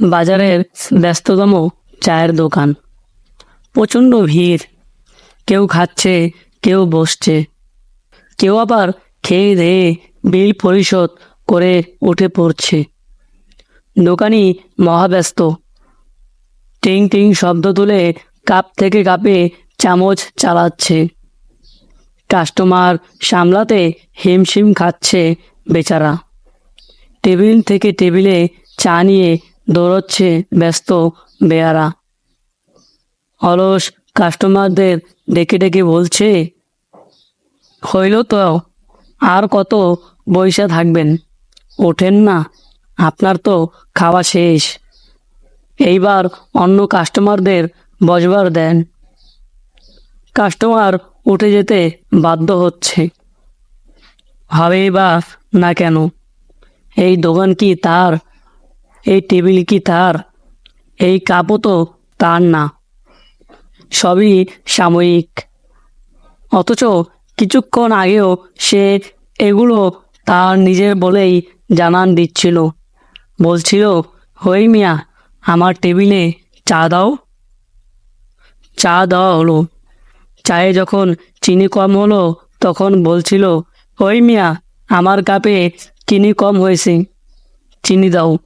বাজারের ব্যস্ততম চায়ের দোকান। প্রচণ্ড ভিড়। কেউ খাচ্ছে, কেউ বসছে। কেউ আবার খেয়ে দেয়ে বিল পরিশোধ করে উঠে পড়ছে। দোকানি মহাব্যস্ত। টিং টিং শব্দ তুলে কাপ থেকে কাপে চামচ চালাচ্ছে। কাস্টমার সামলাতে হিমশিম খাচ্ছে বেচারা। টেবিল থেকে টেবিলে চা নিয়ে দৌড়চ্ছে ব্যস্ত বেয়ারা। অলস কাস্টমারদের ডেকে ডেকে বলছে, হইল তো, আর কত বইসা থাকবেন? ওঠেন না, আপনার তো খাওয়া শেষ। এইবার অন্য কাস্টমারদের বসবার দেন। কাস্টমার উঠে যেতে বাধ্য হচ্ছে। হবেই বা না কেন? এই দোকান কি তার এই টেবিল কি তার? এই কাপও তো তার না। সবই সাময়িক। অথচ কিছুক্ষণ আগেও সে এগুলো তার নিজের বলেই জানান দিচ্ছিল। বলছিল হই মিয়া, আমার টেবিলে চা দাও। চা দেওয়া হলো। চায়ে যখন চিনি কম হলো, তখন বলছিল, ওই মিয়া, আমার কাপে চিনি কম হয়েছে। চিনি দাও।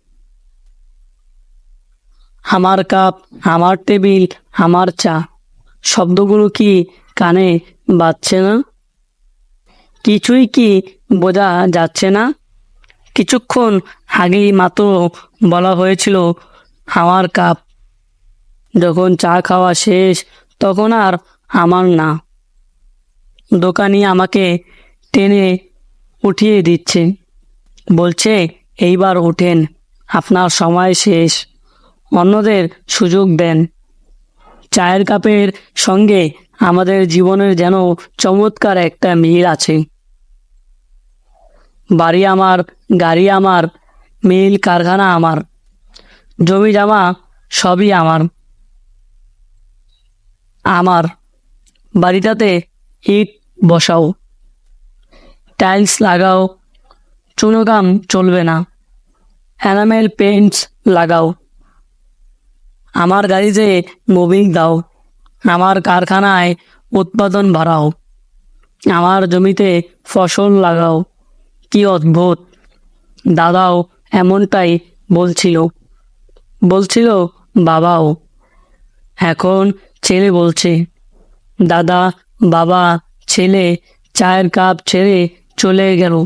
আমার কাপ, আমার টেবিল, আমার চা। শব্দগুলো কি কানে বাজছে না? কিছুই কি বোঝা যাচ্ছে না? কিছুক্ষণ আগেই মাত্র বলা হয়েছিল, আমার কাপ। যখন চা খাওয়া শেষ, তখন আর আমার না। দোকানি আমাকে টেনে উঠিয়ে দিচ্ছে, বলছে, এইবার ওঠেন, আপনার সময় শেষ। অন্যদের সুযোগ দেন। চায়ের কাপের সঙ্গে আমাদের জীবনের যেন চমৎকার একটা মিল আছে। বাড়ি আমার, গাড়ি আমার, মিল কারখানা আমার, জমি জামা সবই আমার। আমার বাড়িটাতে ইট বসাও, টাইলস লাগাও, চুনোগাম চলবে না অ্যানামেল পেন্টস লাগাও। আমার গাড়িতে মুভিং দাও, আমার কারখানায় উৎপাদন বাড়াও, আমার জমিতে ফসল লাগাও, কি অদ্ভুত। দাদাও এমনটাই বলছিল। বলছিল, বাবাও। এখন ছেলে বলছে, দাদা, বাবা, ছেলে, চায়ের কাপ ছেড়ে চলে গেল।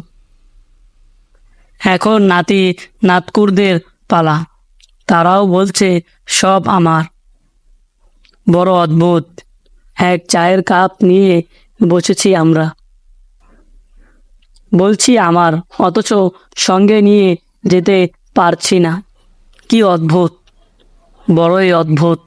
এখন নাতি, নাতকুরদের পালা। তারাও বলছে, সব আমার। বড় অদ্ভুত। এক চায়ের কাপ নিয়ে বসেছি আমরা। বলছি আমার, অথচ সঙ্গে নিয়ে যেতে পারছি না। কি অদ্ভুত। বড়ই অদ্ভুত।